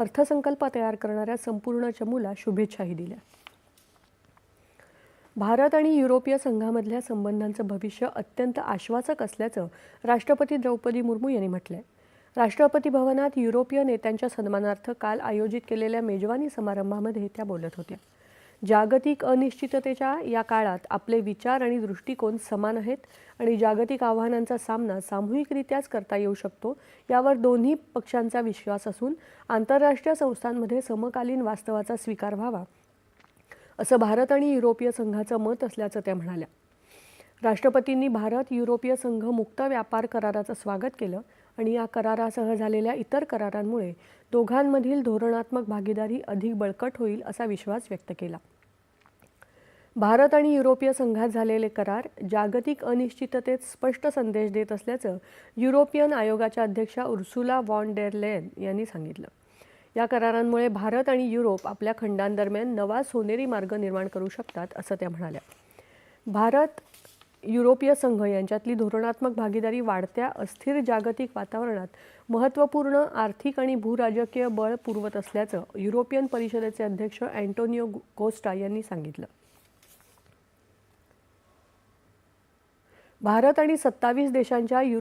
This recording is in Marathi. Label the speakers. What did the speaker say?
Speaker 1: अर्थसंकल्प तयार करणाऱ्या संपूर्ण चमूला शुभेच्छाही दिल्या. भारत आणि युरोपीय संघामधल्या संबंधांचं भविष्य अत्यंत आश्वासक असल्याचं राष्ट्रपती द्रौपदी मुर्मू यांनी म्हटलंय. राष्ट्रपती भवनात युरोपीय नेत्यांच्या सन्मानार्थ काल आयोजित केलेल्या मेजवानी समारंभामध्ये त्या बोलत होत्या. जागतिक अनिश्चिततेच्या या काळात आपले विचार आणि दृष्टिकोन समान आहेत आणि जागतिक आव्हानांचा सामना सामूहिकरित्याच करता येऊ शकतो यावर दोन्ही पक्षांचा विश्वास असून आंतरराष्ट्रीय संस्थांमध्ये समकालीन वास्तवाचा स्वीकार व्हावा असं भारत आणि युरोपीय संघाचं मत असल्याचं त्या म्हणाल्या. राष्ट्रपतींनी भारत युरोपीय संघ मुक्त व्यापार कराराचं स्वागत केलं आणि या करारासह झालेल्या इतर करारांमुळे दोघांमधील धोरणात्मक भागीदारी अधिक बळकट होईल असा विश्वास व्यक्त केला. भारत आणि युरोपीय संघात झालेले करार जागतिक अनिश्चिततेत स्पष्ट संदेश देत असल्याचं युरोपियन आयोगाच्या अध्यक्षा उर्सुला वॉन डेर लेन यांनी सांगितलं. या करारांमुळे भारत आणि युरोप आपल्या खंडांदरम्यान नवा सोनेरी मार्ग निर्माण करू शकतात असं त्या म्हणाल्या. भारत युरोपीय संघ यांच्यातली धोरणात्मक भागीदारी वाढत्या अस्थिर जागतिक वातावरणात महत्त्वपूर्ण आर्थिक आणि भूराजकीय बळ पुरवत असल्याचं युरोपियन परिषदेचे अध्यक्ष अँटोनियो कोस्टा यांनी सांगितलं. भारत आणि सत्तावीस देशांच्या